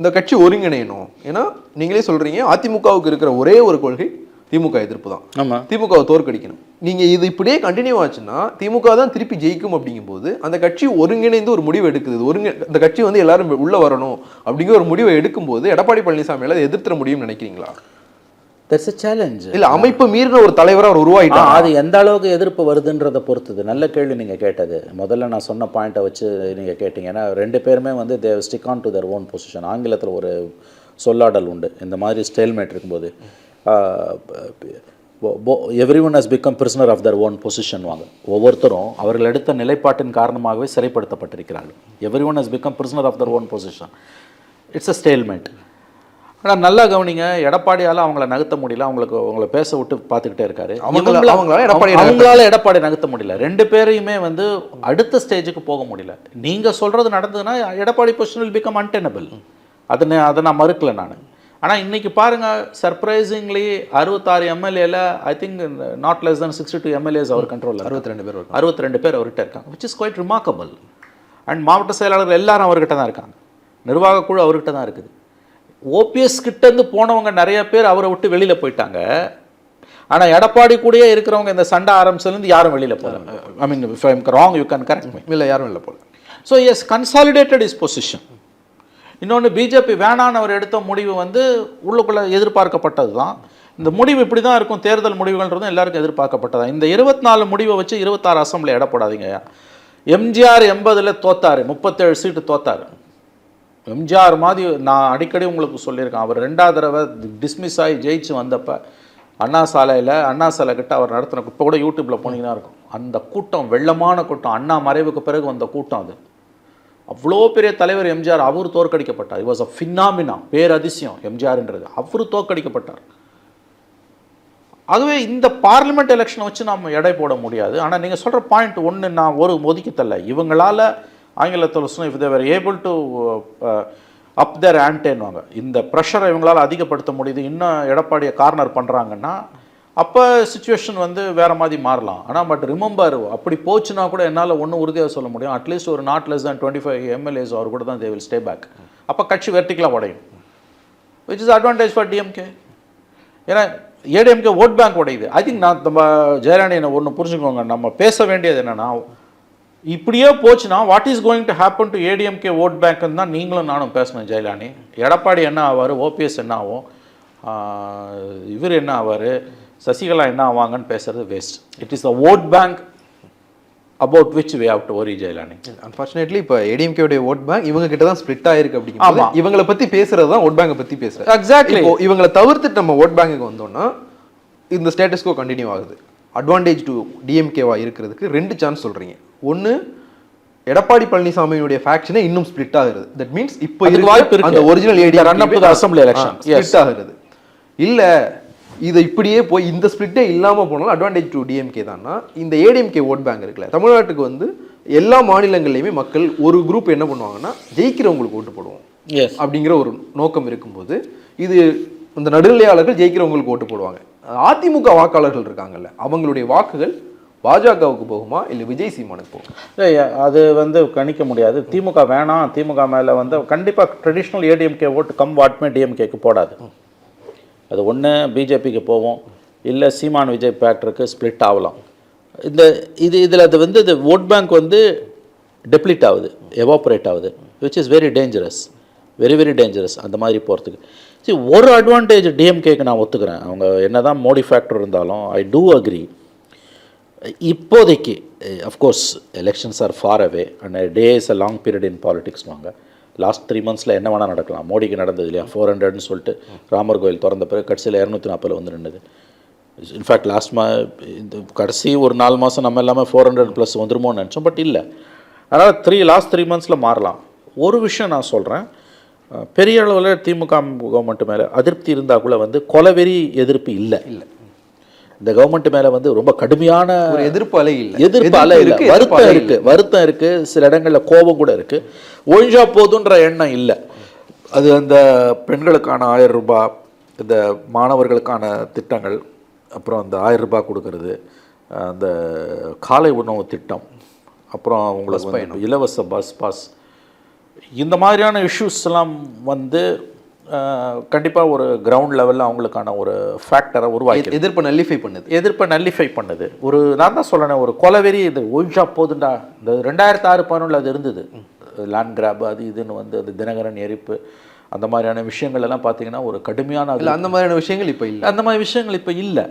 இந்த கட்சி ஒருங்கிணையணும். ஏன்னா நீங்களே சொல்கிறீங்க அதிமுகவுக்கு இருக்கிற ஒரே ஒரு கொள்கை திமுக எதிர்ப்பு தான். ஆமாம் திமுகவை தோற்கடிக்கணும். நீங்க இது இப்படியே கண்டினியூ ஆச்சுன்னா திமுக தான் திருப்பி ஜெயிக்கும் அப்படிங்கும்போது அந்த கட்சி ஒருங்கிணைந்து ஒரு முடிவு எடுக்குது. ஒருங்கி அந்த கட்சி வந்து எல்லாரும் உள்ள வரணும் அப்படிங்கிற ஒரு முடிவை எடுக்கும்போது எடப்பாடி பழனிசாமியால எதிர்த்துற முடியும்னு நினைக்கிறீங்களா? தட்ஸ் a சேலஞ்ச் இல்ல அமைப்பு மீறின ஒரு தலைவரா அவர் உருவாயிட்டார்? அது எந்த அளவுக்கு எதிர்ப்பு வருதுன்றதை பொறுத்தது. நல்ல கேள்வி நீங்கள் கேட்டது. முதல்ல நான் சொன்ன பாயிண்ட்டை வச்சு நீங்கள் கேட்டீங்க. ஏன்னா ரெண்டு பேருமே வந்து they stick on to their own position ஆங்கிலத்தில் ஒரு சொல்லாடல் உண்டு. இந்த மாதிரி ஸ்டைல்மேட் இருக்கும்போது everyone has become prisoner of their own position வாங்க. ஒவ்வொருத்தரும் அவர்கள் எடுத்த நிலைப்பாட்டின் காரணமாகவே சிறைப்படுத்தப்பட்டிருக்கிறார்கள். Everyone has become prisoner of their own position it's a stalemate ஆனால் நல்லா கவனிங்க. எடப்பாடியால் அவங்கள நகர்த்த முடியல. அவங்களுக்கு அவங்கள பேச விட்டு பார்த்துக்கிட்டே இருக்காரு. அவங்களால எடப்பாடியை அவங்க- அவங்களால எடப்பாடி நகர்த்த முடியல. ரெண்டு பேரையுமே வந்து அடுத்த ஸ்டேஜுக்கு போக முடியல. நீங்க சொல்றது நடந்ததுன்னா Edappadi position will become untenable அதை அதை நான் மறுக்கல நான். ஆனா இன்னைக்கு பாருங்க சர்ப்ரைசிங்லி அறுபத்தாறு எம்எல்ஏல I think not less than sixty two MLAs அவர் கண்ட்ரோலில் அறுபத்தி ரெண்டு பேர். அறுபத்தி ரெண்டு பேர் அவர்கிட்ட இருக்காங்க which is quite remarkable and மாவட்ட செயலாளர்கள் எல்லாரும் அவர்கிட்ட தான் இருக்காங்க. நிர்வாக குழு அவர்கிட்ட தான் இருக்குது. ஓபிஎஸ் கிட்டேருந்து போனவங்க நிறைய பேர் அவரை விட்டு வெளியில போயிட்டாங்க. ஆனா எடப்பாடி கூடயே இருக்கிறவங்க இந்த சண்டை ஆரம்பிச்சதுலேருந்து யாரும் வெளியில போகல. I mean if I'm wrong you can correct me இல்ல யாரும் இல்ல போல so he's consolidated his position இன்னொன்று பிஜேபி வேணான்னு அவர் எடுத்த முடிவு வந்து உள்ளுக்குள்ளே எதிர்பார்க்கப்பட்டது தான். இந்த முடிவு இப்படி தான் இருக்கும் தேர்தல் முடிவுகள்ன்றதும் எல்லாருக்கும் எதிர்பார்க்கப்பட்டதா? இந்த இருபத்தி நாலு முடிவை வச்சு இருபத்தாறு அசம்பிளி இடப்படாதீங்க எம்ஜிஆர் எண்பதில் தோத்தாரு முப்பத்தேழு சீட்டு தோத்தாரு. எம்ஜிஆர் மாதிரி நான் அடிக்கடி உங்களுக்கு சொல்லியிருக்கேன். அவர் ரெண்டாவது தடவை டிஸ்மிஸ் ஆகி ஜெயிச்சு வந்தப்போ அண்ணா சாலையில் அண்ணா சாலை கிட்ட அவர் நடத்தின இப்போ கூட யூடியூப்பில் போனீங்கன்னா இருக்கும். அந்த கூட்டம் வெள்ளமான கூட்டம். அண்ணா மறைவுக்கு பிறகு வந்த கூட்டம் அது. அவ்வளோ பெரிய தலைவர் எம்ஜிஆர் அவர் தோற்கடிக்கப்பட்டார். வாஸ் அ ஃபின்னாமினா பேரதிசயம் எம்ஜிஆர்ன்றது. அவர் தோற்கடிக்கப்பட்டார். ஆகவே இந்த பார்லிமெண்ட் எலெக்ஷனை வச்சு நம்ம எடை போட முடியாது. ஆனால் நீங்கள் சொல்கிற பாயிண்ட் ஒன்று நான் ஒரு ஒதுக்கித்தல்ல இவங்களால ஆங்கிலத்தில் சொன்னால் if they are able to up their ஆன்டேன்வாங்க இந்த ப்ரெஷரை இவங்களால் அதிகப்படுத்த முடியுது. இன்னும் எடப்பாடியை கார்னர் பண்ணுறாங்கன்னா அப்போ சுச்சுவேஷன் வந்து வேறு மாதிரி மாறலாம். ஆனால் பட் ரிமெம்பர் அப்படி போச்சுன்னா கூட என்னால் ஒன்றும் உறுதியாக சொல்ல முடியும். அட்லீஸ்ட் ஒரு not less than twenty five MLAs அவர் கூட தான் தே வில் ஸ்டே பேக் அப்போ கட்சி வெர்டிக்கலாக உடையும். Which is advantage for DMK ஏன்னா ஏடிஎம்கே ஓட் பேங்க் உடையுது. ஐ திங்க் நான் நம்ம ஜெயராணி என்ன ஒன்று புரிஞ்சுக்கோங்க. நம்ம பேச வேண்டியது என்னென்னா இப்படியே போச்சுன்னா what is going to happen to ADMK vote பேங்க்னு தான் நீங்களும் நானும் பேசணும் ஜெயலானி. எடப்பாடி என்ன ஆவார் ஓபிஎஸ் என்ன ஆகும்? இவர் என்ன ஆவார்? சசிகலா என்ன ஆவாங்கன்னு பேசுறது waste it is the vote bank about which we have to worry Jailani. Unfortunately இப்போ ஏடிஎம்கே உடைய ஓட் பேங்க் இவங்க கிட்ட தான் ஸ்பிளிட் ஆயிருக்கு அப்படிங்கும்போது ஆமா. இவங்களை பத்தி பேசுறது தான் ஓட் பேங்கை பத்தி பேசுறது. இப்போ இவங்களை தவிர்த்துட்டு நம்ம ஓட் பேங்குக்கு வந்தோம்னா இந்த ஸ்டேட்டஸ்கோ கண்டினியூ ஆகுது. அட்வான்டேஜ் டு டிஎம்கேவா இருக்கிறதுக்கு ரெண்டு சான்ஸ் சொல்றீங்க. ஒன்னு எடப்பாடி பழனிசாமியுடைய ஃபேக்ஷனே இன்னும் ஸ்பிளிட் ஆகுது தட் மீன்ஸ் இப்போ இருக்க வாய்ப்பு. அந்த original to the assembly election. Yes. Split ஆகுது இல்ல இதை இப்படியே போய் இந்த ஸ்பிளிட்டே இல்லாம போனாலும் அட்வான்டேஜ் டு டிஎம்கே தான்னா இந்த ஏடிஎம்கே ஓட் பேங்க் இருக்குல்ல தமிழ்நாட்டுக்கு வந்து எல்லா மாநிலங்கள்லையுமே மக்கள் ஒரு குரூப் என்ன பண்ணுவாங்கன்னா ஜெயிக்கிறவங்களுக்கு ஓட்டு போடுவோம் எஸ் அப்படிங்கிற ஒரு நோக்கம் இருக்கும்போது இது இந்த நடுநிலையாளர்கள் ஜெயிக்கிறவங்களுக்கு ஓட்டு போடுவாங்க அதிமுக வாக்காளர்கள் இருக்காங்கல்ல அவங்களுடைய வாக்குகள் பாஜகவுக்கு போகுமா இல்லை விஜய் சீமானுக்கு போகுமா? அது வந்து கணிக்க முடியாது. திமுக வேணாம் திமுக மேலே வந்து கண்டிப்பாக ட்ரெடிஷ்னல் ஏடிஎம்கே ஓட்டு கம் வாட்மே டிஎம்கேக்கு போடாது. அது ஒன்று பிஜேபிக்கு போவோம். இல்லை சீமான் விஜய் பேட்டருக்கு ஸ்ப்ளிட் ஆகலாம். இந்த இது இதில் அது வந்து இது ஓட் பேங்க் வந்து டெப்ளிட் ஆகுது எவாப்ரேட் ஆகுது which is very dangerous very very dangerous அந்த மாதிரி போகிறதுக்கு சரி ஒரு அட்வான்டேஜ் டிஎம்கேக்கு நான் ஒத்துக்கிறேன். அவங்க என்னதான் மோடி ஃபேக்டர் இருந்தாலும் ஐ டூ அக்ரி இப்போதைக்கு of course elections are far away and day is a long period in பாலிடிக்ஸ்வாங்க last three மந்த்ஸில் என்ன வேணால் நடக்கலாம். மோடிக்கு நடந்தது இல்லையா? ஃபோர் ஹண்ட்ரட்னு சொல்லிட்டு ராமர் கோயில் திறந்த பிறகு கடைசியில் இரநூத்தி நாற்பதில் வந்து நின்றுது இன்ஃபேக்ட் லாஸ்ட் மா இந்த கடைசி ஒரு நாலு மாதம் நம்ம எல்லாமே ஃபோர் ஹண்ட்ரட் ப்ளஸ் வந்துருமோன்னு நினச்சோம் பட் இல்லை. அதனால் த்ரீ லாஸ்ட் த்ரீ மந்த்ஸில் மாறலாம். ஒரு விஷயம் நான் சொல்கிறேன் பெரிய அளவில் திமுக கவர்மெண்ட் மேலே அதிருப்தி இருந்தால் கூட வந்து கொலவெறி எதிர்ப்பு இல்லை. இல்லை. இந்த கவர்மெண்ட் மேலே வந்து ரொம்ப கடுமையான ஒரு எதிர்ப்பு அலை இல்லை. எதிர்ப்பு அலை இருக்கு, வருத்தம் இருக்கு. வருத்தம் இருக்கு. சில இடங்களில் கோபம் கூட இருக்கு. ஒழிஞ்சா போதுன்ற எண்ணம் இல்லை. அது அந்த பெண்களுக்கான ஆயிரம் ரூபாய் இந்த மாணவர்களுக்கான திட்டங்கள் அப்புறம் அந்த ஆயிரம் ரூபாய் கொடுக்கறது அந்த காலை உணவு திட்டம் அப்புறம் உங்களுக்கு இலவச பஸ் பாஸ். இந்த மாதிரியான இஷ்யூஸ் எல்லாம் வந்து கண்டிப்பாக ஒரு கிரவுண்ட் லெவலில் அவங்களுக்கான ஒரு ஃபேக்டரை உருவாக்கி எதிர்ப்பு நல்லிஃபை பண்ணுது. எதிர்ப்பை நல்லிஃபை பண்ணுது. ஒரு நான் தான் சொல்கிறேன் ஒரு கொலவெறி இது ஒழிச்சா போதுண்டா? இந்த ரெண்டாயிரத்தி ஆறு பதினொன்றில் அது இருந்தது. லேண்ட் கிராப் அது இதுன்னு வந்து அது தினகரன் எரிப்பு அந்த மாதிரியான விஷயங்கள் எல்லாம் பார்த்தீங்கன்னா ஒரு கடுமையான அது இல்ல அந்த மாதிரியான விஷயங்கள் இப்போ இல்லை. அந்த மாதிரி விஷயங்கள் இப்போ இல்லை.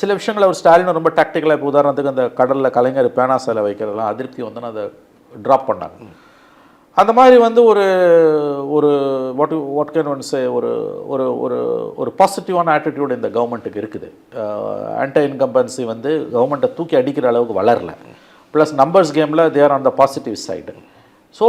சில விஷயங்கள் அவர் ஸ்டாலின் ரொம்ப டாக்டிக்கலாக இப்போ உதாரணத்துக்கு அந்த கடலில் கலைஞர் பேனா சிலை வைக்கிறதெல்லாம் அதிருப்தி வந்து அதை ட்ராப் பண்ணாங்க. அந்த மாதிரி வந்து ஒரு ஒரு what what can one say ஒரு ஒரு ஒரு ஒரு பாசிட்டிவான ஆட்டிடியூட் இந்த கவர்மெண்ட்டுக்கு இருக்குது. ஆன்டி இன்கம்பன்சி வந்து கவர்மெண்ட்டை தூக்கி அடிக்கிற அளவுக்கு வளரல. ப்ளஸ் நம்பர்ஸ் கேமில் they're on the positive side so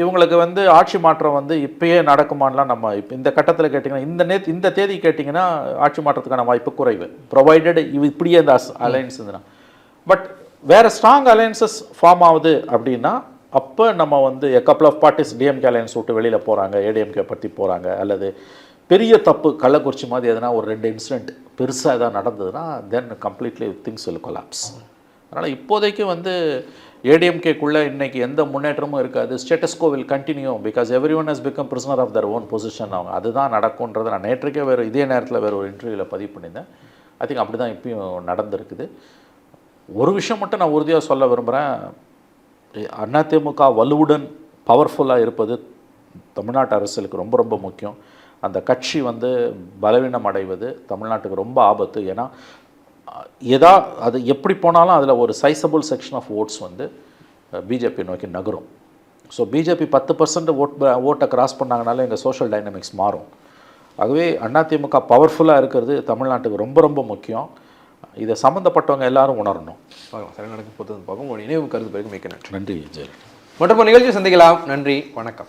இவங்களுக்கு வந்து ஆட்சி மாற்றம் வந்து இப்பயே நடக்குமான்லாம் நம்ம இப்போ இந்த கட்டத்தில் கேட்டிங்கன்னா இந்த நேத் இந்த தேதி கேட்டிங்கன்னா ஆட்சி மாற்றத்துக்கான வாய்ப்பு குறைவு. ப்ரொவைடட் இவ் இப்படியே இந்த அலையன்ஸ் இருந்துன்னா பட் வேறு ஸ்ட்ராங் அலையன்சஸ் ஃபார்ம் ஆகுது அப்படின்னா அப்போ நம்ம வந்து எ couple of parties DMK alliance விட்டு வெளியில் போகிறாங்க ஏடிஎம்கே பற்றி போகிறாங்க அல்லது பெரிய தப்பு கள்ளக்குறிச்சி மாதிரி எதனா ஒரு ரெண்டு இன்சிடெண்ட் பெருசாக எதாவது நடந்ததுன்னா then completely things will collapse அதனால் இப்போதைக்கு வந்து ஏடிஎம்கேக்குள்ளே இன்றைக்கி எந்த முன்னேற்றமும் இருக்காது. Status quo will continue because everyone has become prisoner of their own position அவங்க அதுதான் நடக்கும்ன்றதை நான் நேற்றுக்கே வேறு இதே நேரத்தில் வேறு ஒரு இன்டர்வியூவில் பதிவு பண்ணியிருந்தேன். ஐ திங்க் அப்படி தான் இப்பயும் நடந்திருக்குது. ஒரு விஷயம் மட்டும் நான் உறுதியாக சொல்ல விரும்புகிறேன் அதிமுக வலுவுடன் பவர்ஃபுல்லாக இருப்பது தமிழ்நாட்டு அரசியலுக்கு ரொம்ப ரொம்ப முக்கியம். அந்த கட்சி வந்து பலவீனம் அடைவது தமிழ்நாட்டுக்கு ரொம்ப ஆபத்து. ஏன்னா எதா அது எப்படி போனாலும் அதில் ஒரு சைசபிள் செக்ஷன் ஆஃப் ஓட்ஸ் வந்து பிஜேபி நோக்கி நகரும். ஸோ பிஜேபி பத்து பர்சன்ட் ஓட் ஓட்டை கிராஸ் பண்ணாங்கனால எங்கள் சோஷியல் டைனமிக்ஸ் மாறும். ஆகவே அதிமுக பவர்ஃபுல்லாக இருக்கிறது தமிழ்நாட்டுக்கு ரொம்ப ரொம்ப முக்கியம். இதை சம்மந்தப்பட்டவங்க எல்லாரும் உணரணும். பார்க்கலாம். சரி நடக்க போகிறது உங்களுடைய நினைவு கருத்து பிறகு மிக்க நன்றி. நன்றி ஜெயலலிதா. மற்றும் நிகழ்ச்சி சந்திக்கலாம். நன்றி வணக்கம்.